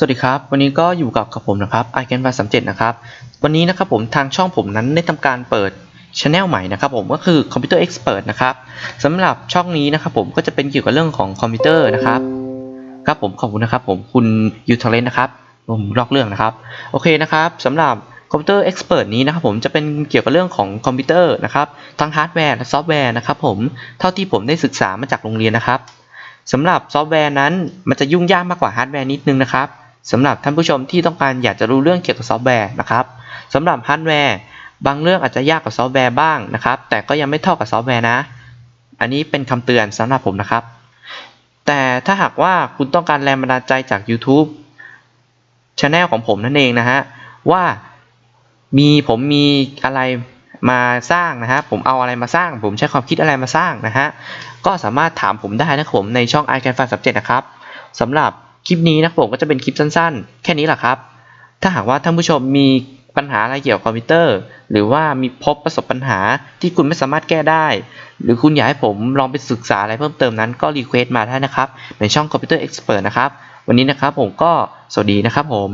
สวัสดีครับ วันนี้ก็อยู่กับกับผมนะครับ i c a n 3 7นะครับ วันนี้นะครับผมทางช่องผมนั้นได้ทำการเปิดช anel ใหม่นะครับผมก็คือ Computer Expert นะครับสำหรับช่องนี้นะครับผมก็จะเป็นเกี่ยวกับเรื่องของคอมพิวเตอร์นะครับครับผมขอบคุณนะครับผมคุณยูท l e n t นะครับผมลอกเรื่องนะครับโอเคนะครับสำหรับ Computer Expert นี้นะครับผมจะเป็นเกี่ยวกับเรื่องของคอมพิวเตอร์นะครับทั้งฮาร์ดแวร์และซอฟต์แวร์นะครับผมเท่าที่ผมได้ศึกษามาจากโรงเรียนนะครับสำหรับซอฟต์แวร์นั้นมันจะยุ่งยากมากกว่าฮาร์ดแวร์นิดนึงนะครับ สำหรับท่านผู้ชมที่ต้องการอยากจะรู้เรื่องเกี่ยวกับซอฟต์แวร์นะครับสำหรับฮาร์ดแวร์บางเรื่องอาจจะยากกว่าซอฟต์แวร์บ้างนะครับ แต่ก็ยังไม่เท่ากับซอฟต์แวร์นะ อันนี้เป็นคำเตือนสำหรับผมนะครับ แต่ถ้าหากว่าคุณต้องการแรงบันดาลใจจาก YouTube Channel ของผมนั่นเองนะฮะว่ามีผมมีอะไรมาสร้างนะฮะผมเอาอะไรมาสร้าง ผมใช้ความคิดอะไรมาสร้างนะฮะก็สามารถถามผมได้นะครับผมในช่อง i c a n f a n 3นะครับสำหรับ คลิปนี้นะผมก็จะเป็นคลิปสั้นๆ แค่นี้แหละครับ ถ้าหากว่าท่านผู้ชมมีปัญหาอะไรเกี่ยวกับคอมพิวเตอร์ หรือว่ามีพบประสบปัญหาที่คุณไม่สามารถแก้ได้ หรือคุณอยากให้ผมลองไปศึกษาอะไรเพิ่มเติมนั้นก็รีเควสต์มาได้นะครับ ในช่องคอมพิวเตอร์เอ็กซ์เพรสนะครับ วันนี้นะครับผมก็สวัสดีนะครับผม